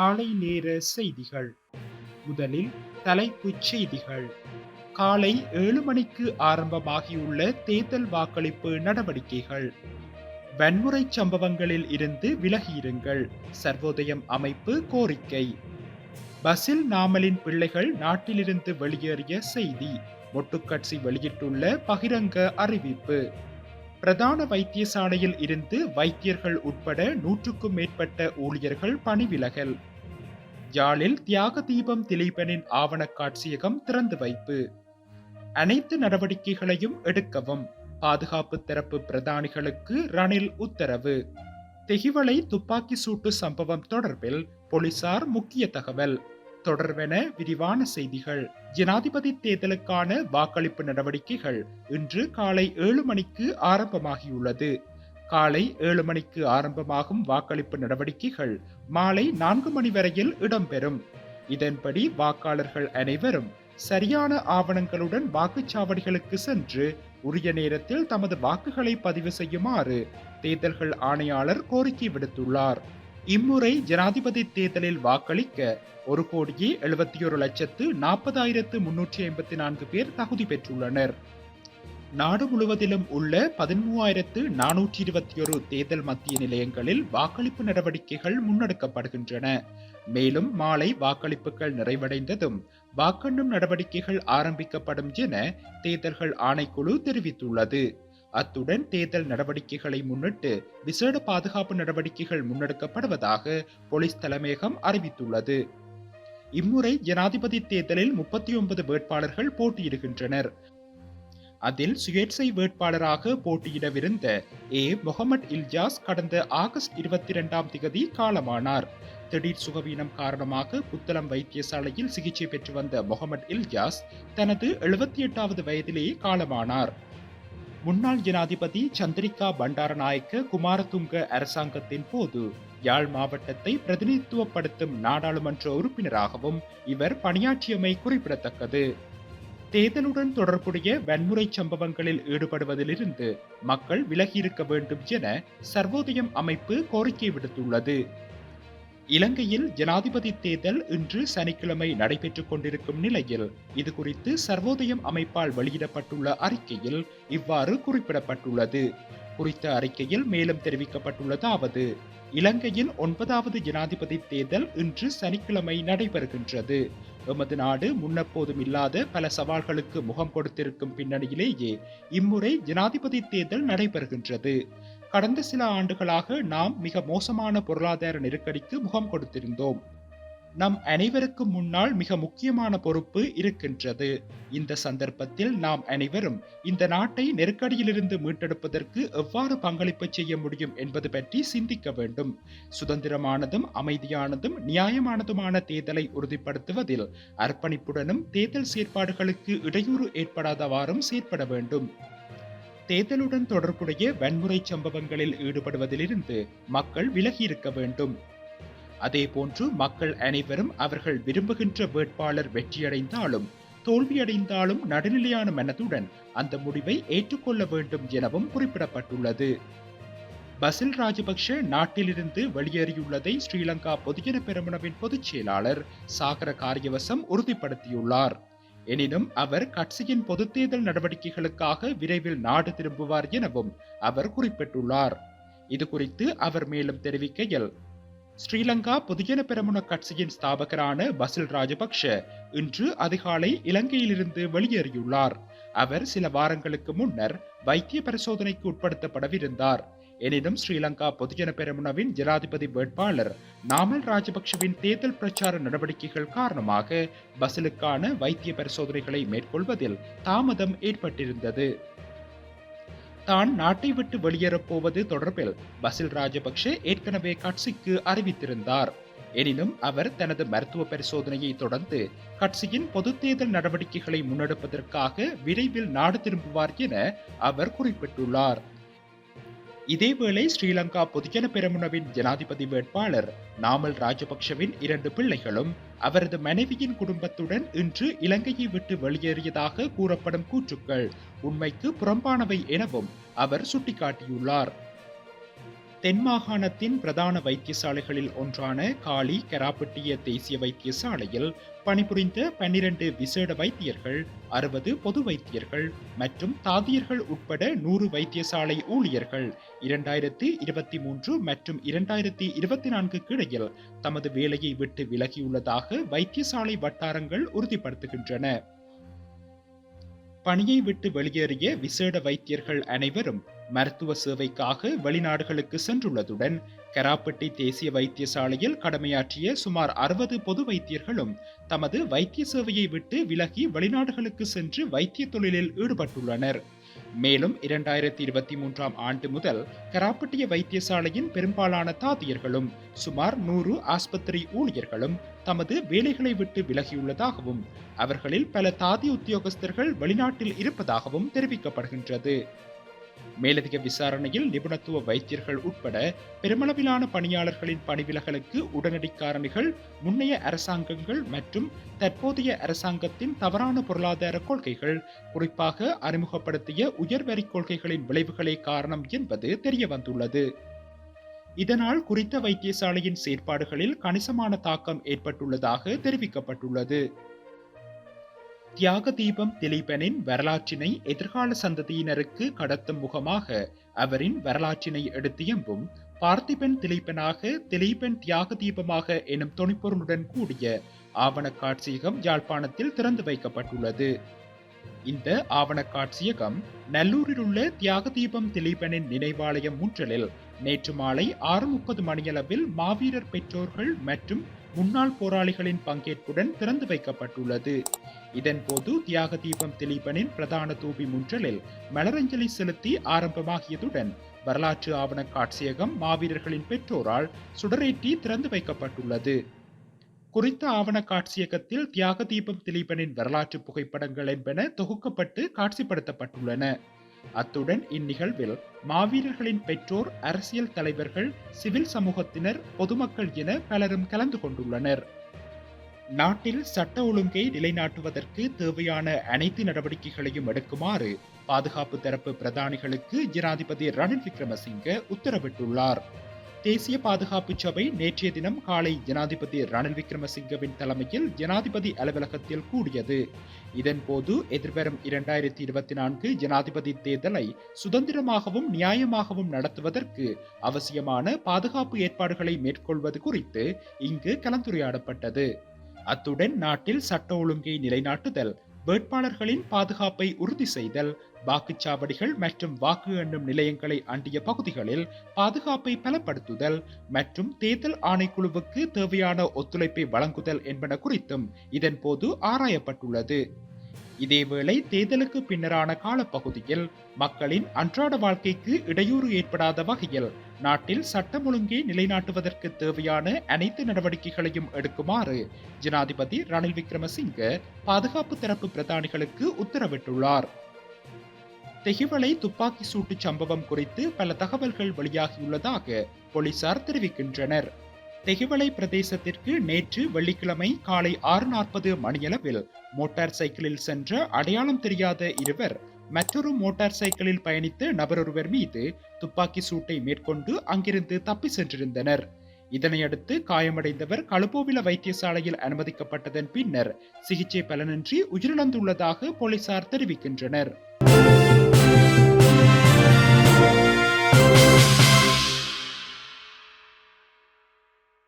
காலை நேர செய்திகள். முதலில் தலைப்புச் செய்திகள். காலை ஏழு மணிக்கு ஆரம்பமாகியுள்ள தேர்தல் வாக்களிப்பு நடவடிக்கைகள். வன்முறை சம்பவங்களில் இருந்து விலகியிருங்கள். சர்வோதயம் அமைப்பு கோரிக்கை. பசில் நாமலின் பிள்ளைகள் நாட்டிலிருந்து வெளியேறிய செய்தி. மொட்டுக்கட்சி வெளியிட்டுள்ள பகிரங்க அறிவிப்பு. பிரதான வைத்தியசாலையில் இருந்து வைத்தியர்கள் உட்பட நூற்றுக்கும் மேற்பட்ட ஊழியர்கள் பணிவிலகல். யாழில் தியாக தீபம் திலீபனின் ஆவணக் காட்சியகம் திறந்து வைப்பு. அனைத்து நடவடிக்கைகளையும் எடுக்கவும் பாதுகாப்பு தரப்பு பிரதானிகளுக்கு ரணில் உத்தரவு. தெகிவளை துப்பாக்கி சூட்டு சம்பவம் தொடர்பில் போலீசார் முக்கிய தகவல். தொடர்பென விரிவான செய்திகள். ஜனாதிபதி தேர்தலுக்கான வாக்களிப்பு நடவடிக்கைகள் இன்று காலை ஏழு மணிக்கு ஆரம்பமாகியுள்ளது. காலை ஏழு மணிக்கு ஆரம்பமாகும் வாக்களிப்பு நடவடிக்கைகள் மாலை நான்கு மணி வரையில் இடம்பெறும். இதன்படி வாக்காளர்கள் அனைவரும் சரியான ஆவணங்களுடன் வாக்குச்சாவடிகளுக்கு சென்று உரிய நேரத்தில் தமது வாக்குகளை பதிவு செய்யுமாறு தேர்தல்கள் ஆணையாளர் கோரிக்கை விடுத்துள்ளார். இம்முறை ஜனாதிபதி தேர்தலில் வாக்களிக்க ஒரு கோடியே எழுபத்தி ஒரு லட்சத்து நாற்பதாயிரத்து முன்னூற்றி ஐம்பத்தி நான்கு பேர் தகுதி பெற்றுள்ளனர். நாடு முழுவதிலும் உள்ள பதிமூவாயிரத்து நானூற்றி இருபத்தி ஒரு தேர்தல் மத்திய நிலையங்களில் வாக்களிப்பு நடவடிக்கைகள் முன்னெடுக்கப்படுகின்றன. மேலும் மாலை வாக்களிப்புகள் நிறைவடைந்ததும் வாக்கெண்ணும் நடவடிக்கைகள் ஆரம்பிக்கப்படும் என தேர்தல்கள் ஆணைக்குழு தெரிவித்துள்ளது. அத்துடன் தேர்தல் நடவடிக்கைகளை முன்னிட்டு விசேட பாதுகாப்பு நடவடிக்கைகள் முன்னெடுக்கப்படுவதாக போலீஸ் தலைமையகம் அறிவித்துள்ளது. இம்முறை ஜனாதிபதி தேர்தலில் முப்பத்தி ஒன்பது வேட்பாளர்கள் போட்டியிடுகின்றனர். அதில் சுயேட்சை வேட்பாளராக போட்டியிடவிருந்த ஏ. முகமது இல்ஜாஸ் கடந்த ஆகஸ்ட் இருபத்தி இரண்டாம் திகதி காலமானார். திடீர் சுகவீனம் காரணமாக புத்தளம் வைத்தியசாலையில் சிகிச்சை பெற்று வந்த முகமது இல்ஜாஸ் தனது எழுபத்தி எட்டாவது வயதிலேயே காலமானார். முன்னாள் ஜனாதிபதி சந்திரிகா பண்டாரநாயக்க குமாரதுங்க அரசாங்கத்தின் போது யாழ் மாவட்டத்தை பிரதிநிதித்துவப்படுத்தும் நாடாளுமன்ற உறுப்பினராகவும் இவர் பணியாற்றியமை குறிப்பிடத்தக்கது. தேர்தலுடன் தொடர்புடைய வன்முறை சம்பவங்களில் ஈடுபடுவதிலிருந்து மக்கள் விலகியிருக்க வேண்டும் என சர்வோதயம் அமைப்பு கோரிக்கை விடுத்துள்ளது. இலங்கையில் ஜனாதிபதி தேர்தல் இன்று சனிக்கிழமை நடைபெற்றுக் கொண்டிருக்கும் நிலையில் இது குறித்து சர்வோதயம் அமைப்பால் வெளியிடப்பட்டுள்ள அறிக்கையில் இவ்வாறு குறிப்பிடப்பட்டுள்ளது. குறித்த அறிக்கையில் மேலும் தெரிவிக்கப்பட்டுள்ளதாவது இலங்கையின் ஒன்பதாவது ஜனாதிபதி தேர்தல் இன்று சனிக்கிழமை நடைபெறுகின்றது. எமது நாடு முன்னெப்போதும் இல்லாத பல சவால்களுக்கு முகம் கொடுத்திருக்கும் பின்னணியிலேயே இம்முறை ஜனாதிபதி தேர்தல் நடைபெறுகின்றது. கடந்த சில ஆண்டுகளாக நாம் மிக மோசமான பொருளாதார நெருக்கடிக்கு முகம் கொடுத்திருந்தோம். நம் அனைவருக்கும் முன்னால் மிக முக்கியமான பொறுப்பு இருக்கின்றது. இந்த சந்தர்ப்பத்தில் நாம் அனைவரும் இந்த நாட்டை நெருக்கடியிலிருந்து மீட்டெடுப்பதற்கு எவ்வாறு பங்களிப்பு செய்ய முடியும் என்பது பற்றி சிந்திக்க வேண்டும். சுதந்திரமானதும் அமைதியானதும் நியாயமானதுமான தேர்தலை உறுதிப்படுத்துவதில் அர்ப்பணிப்புடனும் தேர்தல் செயற்பாடுகளுக்கு இடையூறு ஏற்படாதவாறும் செயற்பட வேண்டும். தேர்தலுடன் தொடர்புடைய வன்முறை சம்பவங்களில் ஈடுபடுவதிலிருந்து மக்கள் விலகியிருக்க வேண்டும். அதேபோன்று மக்கள் அனைவரும் அவர்கள் விரும்புகின்ற வேட்பாளர் வெற்றியடைந்தாலும் தோல்வியடைந்தாலும் நடுநிலையான மனதுடன் அந்த முடிவை ஏற்றுக்கொள்ள வேண்டும் எனவும் குறிப்பிடப்பட்டுள்ளது. பசில் ராஜபக்ஷ நாட்டிலிருந்து வெளியேறியுள்ளதை ஸ்ரீலங்கா பொதுஜன பெருமனவின் பொதுச் செயலாளர் சாகர காரியவசம் உறுதிப்படுத்தியுள்ளார். எனினும் அவர் கட்சியின் பொது தேர்தல் நடவடிக்கைகளுக்காக விரைவில் நாடு திரும்புவார் எனவும் அவர் குறிப்பிட்டுள்ளார். இது குறித்து அவர் மேலும் தெரிவிக்கையில் ஸ்ரீலங்கா பொதுஜன பெரமுன கட்சியின் ஸ்தாபகரான பசில் ராஜபக்ஷ இன்று அதிகாலை இலங்கையிலிருந்து வெளியேறியுள்ளார். அவர் சில வாரங்களுக்கு முன்னர் வைத்திய பரிசோதனைக்கு உட்படுத்தப்படவிருந்தார். எனினும் ஸ்ரீலங்கா பொதுஜன பெரமுனவின் ஜனாதிபதி வேட்பாளர் நாமல் ராஜபக்ஷவின் தேர்தல் பிரச்சார நடவடிக்கைகள் காரணமாக பசிலுக்கான வைத்திய பரிசோதனைகளை மேற்கொள்வதில் தாமதம் ஏற்பட்டிருந்தது. தான் நாட்டை விட்டு வெளியேறப் போவது தொடர்பில் பசில் ராஜபக்ஷ ஏற்கனவே கட்சிக்கு அறிவித்திருந்தார். எனினும் அவர் தனது மருத்துவ பரிசோதனையை தொடர்ந்து கட்சியின் பொது தேர்தல் நடவடிக்கைகளை முன்னெடுப்பதற்காக விரைவில் நாடு திரும்புவார் என அவர் குறிப்பிட்டுள்ளார். இதேவேளை ஸ்ரீலங்கா பொதுஜன பெரமுனவின் ஜனாதிபதி வேட்பாளர் நாமல் ராஜபக்ஷவின் இரண்டு பிள்ளைகளும் அவரது மனைவியின் குடும்பத்துடன் இன்று இலங்கையை விட்டு வெளியேறியதாக கூறப்படும் கூற்றுக்கள் உண்மைக்கு புறம்பானவை எனவும் அவர் சுட்டிக்காட்டியுள்ளார். தென் மாகாணத்தின் பிரதான வைத்தியசாலைகளில் ஒன்றான காலி கராப்பட்டிய தேசிய வைத்தியசாலையில் பணிபுரிந்த பன்னிரண்டு விசேட வைத்தியர்கள் அறுபது பொது வைத்தியர்கள் மற்றும் தாதியர்கள் உட்பட நூறு வைத்தியசாலை ஊழியர்கள் இரண்டாயிரத்தி இருபத்தி மூன்று மற்றும் இரண்டாயிரத்தி இருபத்தி நான்குக்கு இடையில் தமது வேலையை விட்டு விலகியுள்ளதாக வைத்தியசாலை வட்டாரங்கள் உறுதிப்படுத்துகின்றன. பணியை விட்டு வெளியேறிய விசேட வைத்தியர்கள் அனைவரும் மருத்துவ சேவைக்காக வெளிநாடுகளுக்கு சென்றுள்ளதுடன் கராப்பட்டி தேசிய வைத்தியசாலையில் கடமையாற்றிய சுமார் அறுபது பொது வைத்தியர்களும் தமது வைத்திய சேவையை விட்டு விலகி வெளிநாடுகளுக்கு சென்று வைத்திய தொழிலில் ஈடுபட்டுள்ளனர். மேலும் இரண்டாயிரத்தி இருபத்தி மூன்றாம் ஆண்டு முதல் கராப்பட்டிய வைத்தியசாலையின் பெரும்பாலான தாதியர்களும் சுமார் நூறு ஆஸ்பத்திரி ஊழியர்களும் தமது வேலைகளை விட்டு விலகியுள்ளதாகவும் அவர்களில் பல தாதி உத்தியோகஸ்தர்கள் வெளிநாட்டில் இருப்பதாகவும் தெரிவிக்கப்படுகின்றது. மேலதிக விசாரணையில் நிபுணத்துவ வைத்தியர்கள் உட்பட பெருமளவிலான பணியாளர்களின் பணிவிலகலுக்கு உடனடி காரணிகள் முன்னைய அரசாங்கங்கள் மற்றும் தற்போதைய அரசாங்கத்தின் தவறான பொருளாதார கொள்கைகள் குறிப்பாக அறிமுகப்படுத்திய உயர்வரி கொள்கைகளின் விளைவுகளே காரணம் என்பது தெரிய வந்துள்ளது இதனால் குறித்த வைத்தியசாலையின் செயற்பாடுகளில் கணிசமான தாக்கம் ஏற்பட்டுள்ளதாக தெரிவிக்கப்பட்டுள்ளது. தியாக தீபம் திலீபனின் வரலாற்றினை எதிர்கால சந்ததியினருக்கு கடத்தும் முகமாக அவரின் வரலாற்றினை எடுத்தியம்பும் பார்த்திபன் திலீபனாக திலீபன் தியாக தீபமாக எனும் துணிப்பொருளுடன் கூடிய ஆவண காட்சியகம் யாழ்ப்பாணத்தில் திறந்து வைக்கப்பட்டுள்ளது. இந்த ஆவண காட்சியகம் நல்லூரில் உள்ள தியாக தீபம் திலீபனின் நினைவாலயம் ஊற்றலில் நேற்று மாலை ஆறு முப்பது மணியளவில் மாவீரர் பெற்றோர்கள் மற்றும் முன்னாள் போராளிகளின் பங்கேற்புடன் திறந்து வைக்கப்பட்டுள்ளது. இதன்போது தியாக தீபம் திலீபனின் பிரதான தூபி முன்றலில் மலரஞ்சலி செலுத்தி ஆரம்பமாகியதுடன் வரலாற்று ஆவண காட்சியகம் மாவீரர்களின் பெற்றோரால் சுடரேற்றி திறந்து வைக்கப்பட்டுள்ளது. குறித்த ஆவண காட்சியகத்தில் தியாக தீபம் திலீபனின் வரலாற்று புகைப்படங்கள் என்பன தொகுக்கப்பட்டு காட்சிப்படுத்தப்பட்டுள்ளன. அத்துடன் இந்நிகழ்வில் மாவீரர்களின் பெற்றோர் அரசியல் தலைவர்கள் சிவில் சமூகத்தினர் பொதுமக்கள் என பலரும் கலந்து கொண்டுள்ளனர். நாட்டில் சட்ட ஒழுங்கை நிலைநாட்டுவதற்கு தேவையான அனைத்து நடவடிக்கைகளையும் எடுக்குமாறு பாதுகாப்பு தரப்பு பிரதானிகளுக்கு ஜனாதிபதி ரணில் விக்ரமசிங்க உத்தரவிட்டுள்ளார். தேசிய பாதுகாப்பு சபை நேற்றைய தினம் காலை ஜனாதிபதி ரணில் விக்ரமசிங்கவின் தலைமையில் ஜனாதிபதி அலுவலகத்தில் கூடியது. இதன்போது எதிர்வரும் இரண்டாயிரத்தி இருபத்தி நான்கு ஜனாதிபதி தேர்தலை சுதந்திரமாகவும் நியாயமாகவும் நடத்துவதற்கு அவசியமான பாதுகாப்பு ஏற்பாடுகளை மேற்கொள்வது குறித்து இங்கு கலந்துரையாடப்பட்டது. அத்துடன் நாட்டில் சட்ட ஒழுங்கை நிலைநாட்டுதல் வேட்பாளர்களின் பாதுகாப்பை உறுதி செய்தல் வாக்குச்சாவடிகள் மற்றும் வாக்கு எண்ணும் நிலையங்களை அண்டிய பகுதிகளில் பாதுகாப்பை பலப்படுத்துதல் மற்றும் தேர்தல் ஆணைக்குழுவுக்கு தேவையான ஒத்துழைப்பை வழங்குதல் என்பன குறித்தும் இதன்போது ஆராயப்பட்டுள்ளது. இதேவேளை தேர்தலுக்கு பின்னரான காலப்பகுதியில் மக்களின் அன்றாட வாழ்க்கைக்கு இடையூறு ஏற்படாத வகையில் நாட்டில் சட்டம் ஒழுங்கை நிலைநாட்டுவதற்கு தேவையான அனைத்து நடவடிக்கைகளையும் எடுக்குமாறு ஜனாதிபதி ரணில் விக்ரமசிங்க பாதுகாப்பு தரப்பு பிரதானிகளுக்கு உத்தரவிட்டுள்ளார். தெஹிவளை துப்பாக்கி சூட்டு சம்பவம் குறித்து பல தகவல்கள் வெளியாகியுள்ளதாக போலீசார் தெரிவிக்கின்றனர். தெஹிவளை பிரதேசத்திற்கு நேற்று வெள்ளிக்கிழமை காலை ஆறு நாற்பது மணியளவில் மோட்டார் சைக்கிளில் சென்ற அடையாளம் தெரியாத இருவர் மற்றொரு மோட்டார் சைக்கிளில் பயணித்த நபரொருவர் மீது துப்பாக்கி சூட்டை மேற்கொண்டு அங்கிருந்து தப்பி சென்றிருந்தனர். இதனையடுத்து காயமடைந்தவர் கழுபோவில வைத்தியசாலையில் அனுமதிக்கப்பட்டதன் பின்னர் சிகிச்சை பலனின்றி உயிரிழந்துள்ளதாக போலீசார் தெரிவிக்கின்றனர்.